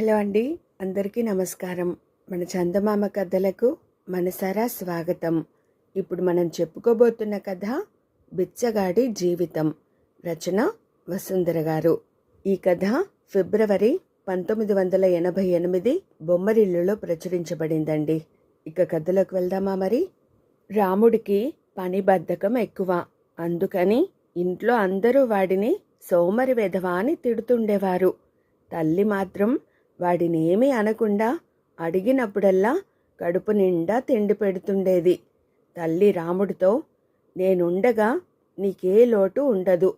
Hello అండి. అందరికీ నమస్కారం. మన చందమామ కథలకు మనసారా స్వాగతం. ఇప్పుడు మనం చెప్పుకోబోతున్న కథ బిచ్చగాడి జీవితం. రచన వసుంధర గారు. ఈ కథ ఫిబ్రవరి పంతొమ్మిది వందల ఎనభై ఎనిమిది బొమ్మరిల్లులో ప్రచురించబడిందండి. ఇక కథలోకి వెళ్దామా మరి? రాముడికి పని బద్ధకం ఎక్కువ. అందుకని ఇంట్లో అందరూ వాడిని సోమరి వెధవా అని తిడుతుండేవారు. తల్లి మాత్రం వాడిని ఏమీ అనకుండా అడిగినప్పుడల్లా కడుపు నిండా తిండి పెడుతుండేది. తల్లి రాముడితో నేనుండగా నీకే లోటు ఉండదు.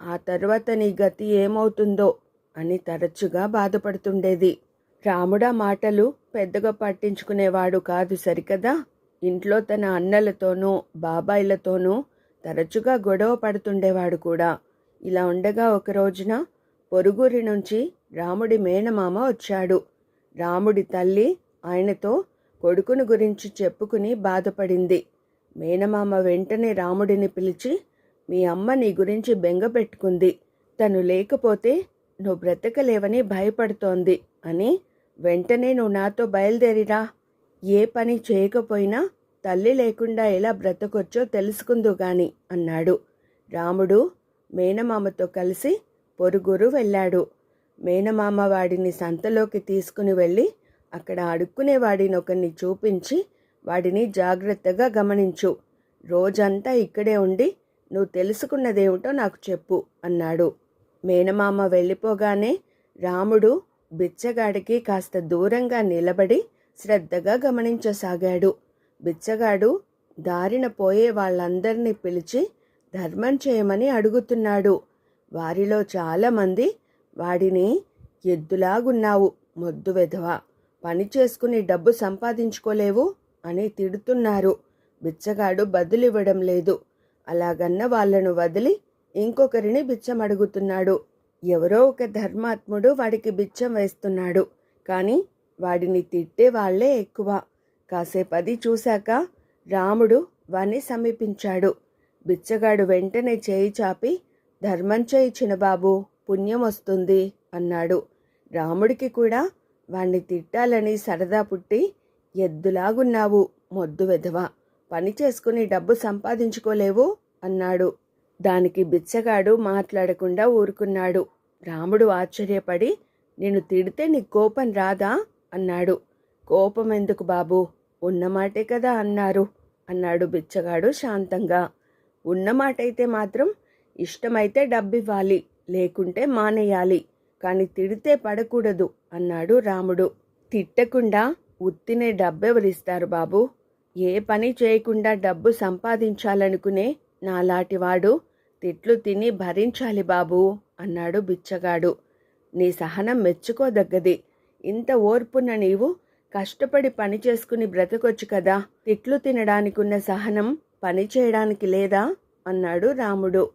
ఆ తర్వాత నీ గతి ఏమవుతుందో అని తరచుగా బాధపడుతుండేది. రాముడా మాటలు పెద్దగా పట్టించుకునేవాడు కాదు సరికదా? ఇంట్లో తన అన్నలతోనూ బాబాయిలతోనూ తరచుగా గొడవ పడుతుండేవాడు కూడా. ఇలా ఉండగా ఒక రోజున పొరుగురి నుంచి రాముడి మేనమామ వచ్చాడు. రాముడి తల్లి ఆయనతో కొడుకుని గురించి చెప్పుకుని బాధపడింది. మేనమామ వెంటనే రాముడిని పిలిచి మీ అమ్మ నీ గురించి బెంగ పెట్టుకుంది. తను లేకపోతే నువ్వు బ్రతకలేవని భయపడుతోంది అని వెంటనే నువ్వు నాతో బయలుదేరిరా. ఏ పని చేయకపోయినా తల్లి లేకుండా ఎలా బ్రతకొచ్చో తెలుసుకుందు గాని అన్నాడు. రాముడు మేనమామతో కలిసి పొరుగురు వెళ్ళాడు. మేనమామ వాడిని సంతలోకి తీసుకుని వెళ్ళి అక్కడ అడుక్కునే వాడిని ఒకరిని చూపించి వాడిని జాగ్రత్తగా గమనించు. రోజంతా ఇక్కడే ఉండి నువ్వు తెలుసుకున్నదేమిటో నాకు చెప్పు అన్నాడు. మేనమామ వెళ్ళిపోగానే రాముడు బిచ్చగాడికి కాస్త దూరంగా నిలబడి శ్రద్ధగా గమనించసాగాడు. బిచ్చగాడు దారిన పోయే వాళ్ళందరినీ పిలిచి ధర్మం చేయమని అడుగుతున్నాడు. వారిలో చాలామంది వాడిని ఎద్దులాగున్నావు మొద్దు వెధవ. పని చేసుకుని డబ్బు సంపాదించుకోలేవు అని తిడుతున్నారు. బిచ్చగాడు బదులివ్వడం లేదు. అలాగన్న వాళ్ళను వదిలి ఇంకొకరిని బిచ్చం అడుగుతున్నాడు ఎవరో ఒక ధర్మాత్ముడు వాడికి బిచ్చం వేస్తున్నాడు. కానీ వాడిని తిట్టే వాళ్ళే ఎక్కువ. కాసేపది చూశాక రాముడు వాణ్ణి సమీపించాడు. బిచ్చగాడు వెంటనే చేయి చాపి ధర్మం చేయి బాబు పుణ్యం వస్తుంది అన్నాడు. రాముడికి కూడా వాణ్ణి తిట్టాలని సరదా పుట్టి ఎద్దులాగున్నావు మొద్దు వెధవ పని చేసుకుని డబ్బు సంపాదించుకోలేవు అన్నాడు. దానికి బిచ్చగాడు మాట్లాడకుండా ఊరుకున్నాడు. రాముడు ఆశ్చర్యపడి నేను తిడితే నీ కోపం రాదా అన్నాడు. కోపం ఎందుకు బాబు? ఉన్నమాటే కదా అన్నారు అన్నాడు బిచ్చగాడు శాంతంగా. ఉన్నమాటైతే మాత్రం ఇష్టమైతే డబ్బివ్వాలి లేకుంటే మానేయాలి. కాని తిడితే పడకూడదు అన్నాడు రాముడు. తిట్టకుండా ఉత్తినే డబ్బెవరిస్తారు బాబు? ఏ పని చేయకుండా డబ్బు సంపాదించాలనుకునే నాలాటివాడు తిట్లు తిని భరించాలి బాబు అన్నాడు బిచ్చగాడు. నీ సహనం మెచ్చుకోదగ్గది. ఇంత ఓర్పున నీవు కష్టపడి పని చేసుకుని బ్రతకొచ్చు కదా. తిట్లు తినడానికున్న సహనం పని చేయడానికి లేదా? అన్నాడు రాముడు.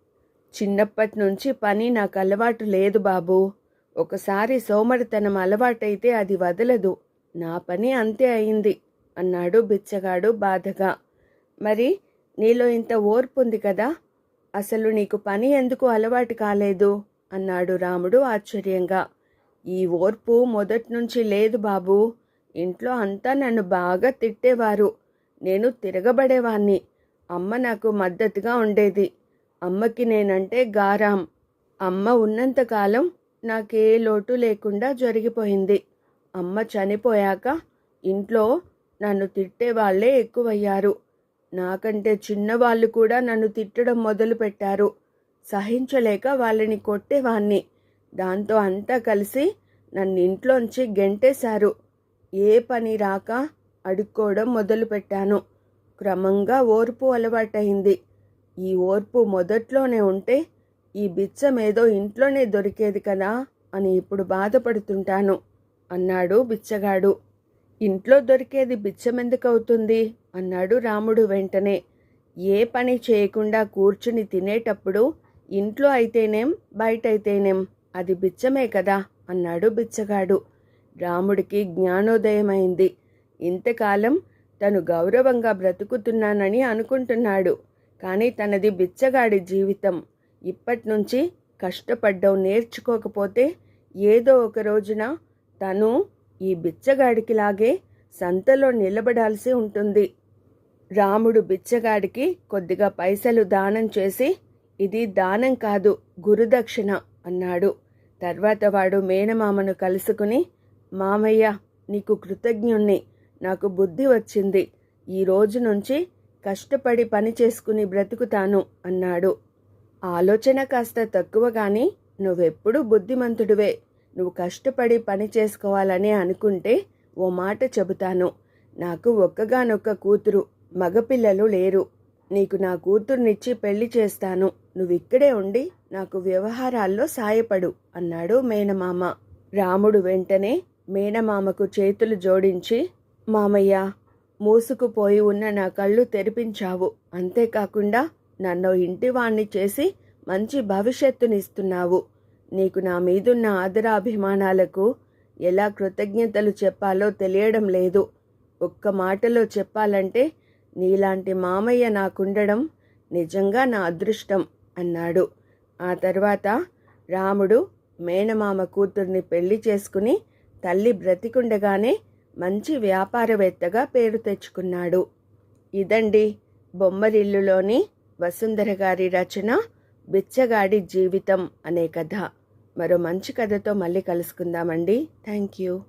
చిన్నప్పటి నుంచి పని నాకు అలవాటు లేదు బాబు. ఒకసారి సోమరితనం అలవాటైతే అది వదలదు. నా పని అంతే అయింది అన్నాడు బిచ్చగాడు బాధగా. మరి నీలో ఇంత ఓర్పు ఉంది కదా అసలు నీకు పని ఎందుకు అలవాటు కాలేదు? అన్నాడు రాముడు ఆశ్చర్యంగా. ఈ ఓర్పు మొదటి నుంచి లేదు బాబు. ఇంట్లో అంతా నన్ను బాగా తిట్టేవారు. నేను తిరగబడేవాణ్ణి. అమ్మ నాకు మద్దతుగా ఉండేది. అమ్మకి నేనంటే గారాం. అమ్మ ఉన్నంతకాలం నాకే లోటు లేకుండా జరిగిపోయింది. అమ్మ చనిపోయాక ఇంట్లో నన్ను తిట్టే వాళ్ళే ఎక్కువయ్యారు. నాకంటే చిన్నవాళ్ళు కూడా నన్ను తిట్టడం మొదలుపెట్టారు సహించలేక వాళ్ళని కొట్టేవాణ్ణి. దాంతో అంతా కలిసి నన్ను ఇంట్లోంచి గెంటేశారు. ఏ పని రాక అడుక్కోవడం మొదలుపెట్టాను. క్రమంగా ఓర్పు అలవాటైంది. ఈ ఓర్పు మొదట్లోనే ఉంటే ఈ బిచ్చం ఏదో ఇంట్లోనే దొరికేది కదా అని ఇప్పుడు బాధపడుతుంటాను అన్నాడు బిచ్చగాడు. ఇంట్లో దొరికేది బిచ్చం ఎందుకు అవుతుంది అన్నాడు రాముడు వెంటనే. ఏ పని చేయకుండా కూర్చుని తినేటప్పుడు ఇంట్లో అయితేనేం బయట అయితేనేం అది బిచ్చమే కదా అన్నాడు బిచ్చగాడు. రాముడికి జ్ఞానోదయమైంది. ఇంతకాలం తను గౌరవంగా బ్రతుకుతున్నానని అనుకుంటున్నాడు. కానీ తనది బిచ్చగాడి జీవితం. ఇప్పటి నుంచి కష్టపడ్డం నేర్చుకోకపోతే ఏదో ఒక రోజున తను ఈ బిచ్చగాడికిలాగే సంతలో నిలబడాల్సి ఉంటుంది. రాముడు బిచ్చగాడికి కొద్దిగా పైసలు దానం చేసి ఇది దానం కాదు గురుదక్షిణ అన్నాడు. తర్వాత వాడు మేనమామను కలుసుకుని మామయ్య నీకు కృతజ్ఞుణ్ణి నాకు బుద్ధి వచ్చింది. ఈ రోజు నుంచి కష్టపడి పని చేసుకుని బ్రతుకుతాను అన్నాడు. ఆలోచన కాస్త తక్కువ కానీ నువ్వెప్పుడు బుద్ధిమంతుడివే. నువ్వు కష్టపడి పని చేసుకోవాలని అనుకుంటే ఓ మాట చెబుతాను. నాకు ఒక్కగానొక్క కూతురు మగపిల్లలు లేరు. నీకు నా కూతుర్నిచ్చి పెళ్ళి చేస్తాను. నువ్విక్కడే ఉండి నాకు వ్యవహారాల్లో సాయపడు అన్నాడు మేనమామ. రాముడు వెంటనే మేనమామకు చేతులు జోడించి మామయ్య మూసుకుపోయి ఉన్న నా కళ్ళు తెరిపించావు. అంతేకాకుండా నన్ను ఇంటివాణ్ణి చేసి మంచి భవిష్యత్తునిస్తున్నావు. నీకు నా మీదున్న ఆదరాభిమానాలకు ఎలా కృతజ్ఞతలు చెప్పాలో తెలియడం లేదు. ఒక్క మాటలో చెప్పాలంటే నీలాంటి మామయ్య నాకుండడం నిజంగా నా అదృష్టం అన్నాడు. ఆ తర్వాత రాముడు మేనమామ కూతుర్ని పెళ్ళి చేసుకుని తల్లి బ్రతికుండగానే మంచి వ్యాపారవేత్తగా పేరు తెచ్చుకున్నాడు. ఇదండి బొమ్మరిల్లులోని వసుంధర గారి రచన బిచ్చగాడి జీవితం అనే కథ. మరో మంచి కథతో మళ్ళీ కలుసుకుందామండి. Thank you